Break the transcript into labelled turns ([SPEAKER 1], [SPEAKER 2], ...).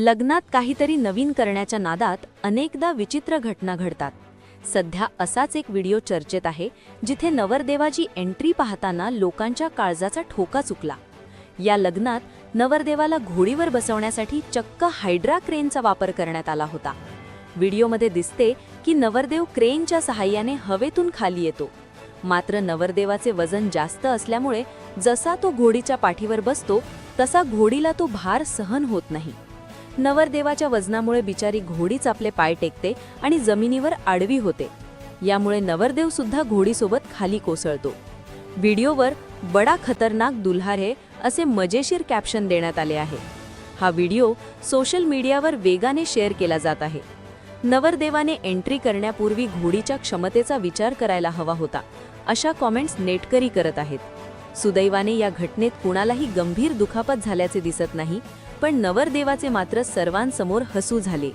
[SPEAKER 1] लग्नात काहीतरी नवीन करण्याच्या नादात अनेकदा विचित्र घटना घडतात. सध्या असाच एक व्हिडिओ चर्चेत आहे जिथे नवरदेवाची एंट्री पाहताना लोकांच्या काळजाचा ठोका चुकला. या लग्नात नवरदेवाला घोडीवर बसवण्यासाठी चक्क हायड्रा क्रेनचा वापर करण्यात आला होता. व्हिडिओमध्ये दिसते की नवरदेव क्रेनच्या सहाय्याने हवेतून खाली येतो. मात्र नवरदेवाचे वजन जास्त असल्यामुळे जसा तो घोडीच्या पाठीवर बसतो तसा घोडीला तो भार सहन होत नाही. नवरदेवाच्या वजनामुळे बिचारी घोडीच आपले पाय टेकते आणि जमिनीवर आडवी होते. यामुळे नवरदेव सुद्धा घोडीसोबत खाली कोसळतो. व्हिडिओवर बडा खतरनाक दुल्हार हे असे मजेशीर कॅप्शन देण्यात आले आहे. हा व्हिडिओ सोशल मीडियावर वेगाने शेअर केला जात आहे. नवरदेवाने एंट्री करण्यापूर्वी घोडीच्या क्षमतेचा विचार करायला हवा होता अशा कॉमेंट्स नेटकरी करत आहेत. सुदैवाने या घटनेत कुणालाही गंभीर दुखापत झाल्याचे दिसत नाही पण नवरदेवाचे मात्र सर्वांसमोर हसू झाले.